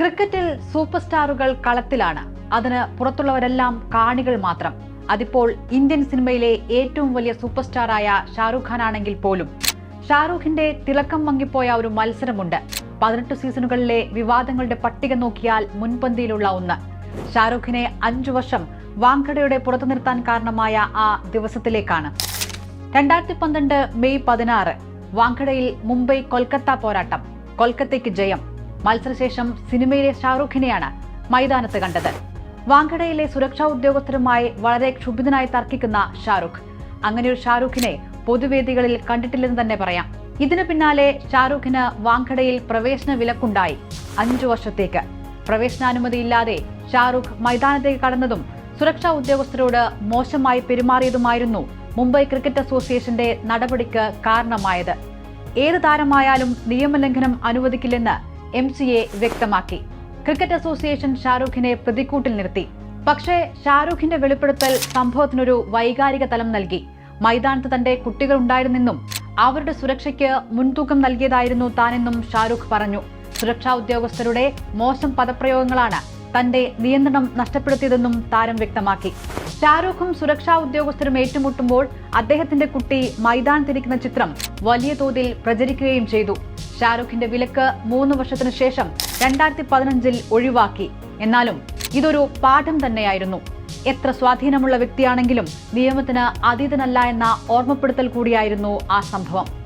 ക്രിക്കറ്റിൽ സൂപ്പർ സ്റ്റാറുകൾ കളത്തിലാണ്. അതിന് പുറത്തുള്ളവരെല്ലാം കാണികൾ മാത്രം. അതിപ്പോൾ ഇന്ത്യൻ സിനിമയിലെ ഏറ്റവും വലിയ സൂപ്പർ സ്റ്റാറായ ഷാറുഖ് ഖാൻ ആണെങ്കിൽ പോലും. ഷാറുഖിന്റെ തിളക്കം മങ്ങിപ്പോയ ഒരു മത്സരമുണ്ട്. പതിനെട്ട് സീസണുകളിലെ വിവാദങ്ങളുടെ പട്ടിക നോക്കിയാൽ മുൻപന്തിയിലുള്ള ഒന്ന്. ഷാറുഖിനെ അഞ്ചു വർഷം വാങ്കഡയുടെ പുറത്തു നിർത്താൻ കാരണമായ ആ ദിവസത്തിലേക്കാണ്. രണ്ടായിരത്തി പന്ത്രണ്ട് മെയ് പതിനാറ് വാങ്കടയിൽ മുംബൈ കൊൽക്കത്ത പോരാട്ടം. കൊൽക്കത്തയ്ക്ക് ജയം. മത്സരശേഷം സിനിമയിലെ ഷാറൂഖിനെയാണ് മൈതാനത്ത് കണ്ടത്. വാങ്കടയിലെ സുരക്ഷാ ഉദ്യോഗസ്ഥരുമായി വളരെ ക്ഷുഭിതനായി തർക്കിക്കുന്ന ഷാറുഖ്. അങ്ങനെ ഒരു ഷാറൂഖിനെ പൊതുവേദികളിൽ കണ്ടിട്ടില്ലെന്ന് തന്നെ പറയാം. ഇതിനു പിന്നാലെ ഷാറുഖിന് വാങ്കടയിൽ പ്രവേശന വിലക്കുണ്ടായി അഞ്ചു വർഷത്തേക്ക്. പ്രവേശനാനുമതിയില്ലാതെ ഷാറുഖ് മൈതാനത്തേക്ക് കടന്നതും സുരക്ഷാ ഉദ്യോഗസ്ഥരോട് മോശമായി പെരുമാറിയതുമായിരുന്നു മുംബൈ ക്രിക്കറ്റ് അസോസിയേഷന്റെ നടപടിക്ക് കാരണമായത്. ഏത് താരമായാലും നിയമലംഘനം അനുവദിക്കില്ലെന്ന് എം സി എ വ്യക്തമാക്കി. ക്രിക്കറ്റ് അസോസിയേഷൻ ഷാരൂഖിനെ പ്രതിക്കൂട്ടിൽ നിർത്തി. പക്ഷേ ഷാരൂഖിന്റെ വെളിപ്പെടുത്തൽ സംഭവത്തിനൊരു വൈകാരിക തലം നൽകി. മൈതാനത്ത് തന്റെ കുട്ടികൾ ഉണ്ടായിരുന്നെന്നും അവരുടെ സുരക്ഷയ്ക്ക് മുൻതൂക്കം നൽകിയതായിരുന്നു താനെന്നും ഷാരൂഖ് പറഞ്ഞു. സുരക്ഷാ ഉദ്യോഗസ്ഥരുടെ മോശം പദപ്രയോഗങ്ങളാണ് തന്റെ നിയന്ത്രണം നഷ്ടപ്പെടുത്തിയതെന്നും താരം വ്യക്തമാക്കി. ഷാരൂഖും സുരക്ഷാ ഉദ്യോഗസ്ഥരും ഏറ്റുമുട്ടുമ്പോൾ അദ്ദേഹത്തിന്റെ കുട്ടി മൈതാനത്തിരിക്കുന്ന ചിത്രം വലിയ തോതിൽ പ്രചരിക്കുകയും ചെയ്തു. ഷാരൂഖിന്റെ വിലക്ക് മൂന്ന് വർഷത്തിനു ശേഷം രണ്ടായിരത്തി പതിനഞ്ചിൽ ഒഴിവാക്കി. എന്നാലും ഇതൊരു പാഠം തന്നെയായിരുന്നു. എത്ര സ്വാധീനമുള്ള വ്യക്തിയാണെങ്കിലും നിയമത്തിന് അതീതനല്ല എന്ന ഓർമ്മപ്പെടുത്തൽ കൂടിയായിരുന്നു ആ സംഭവം.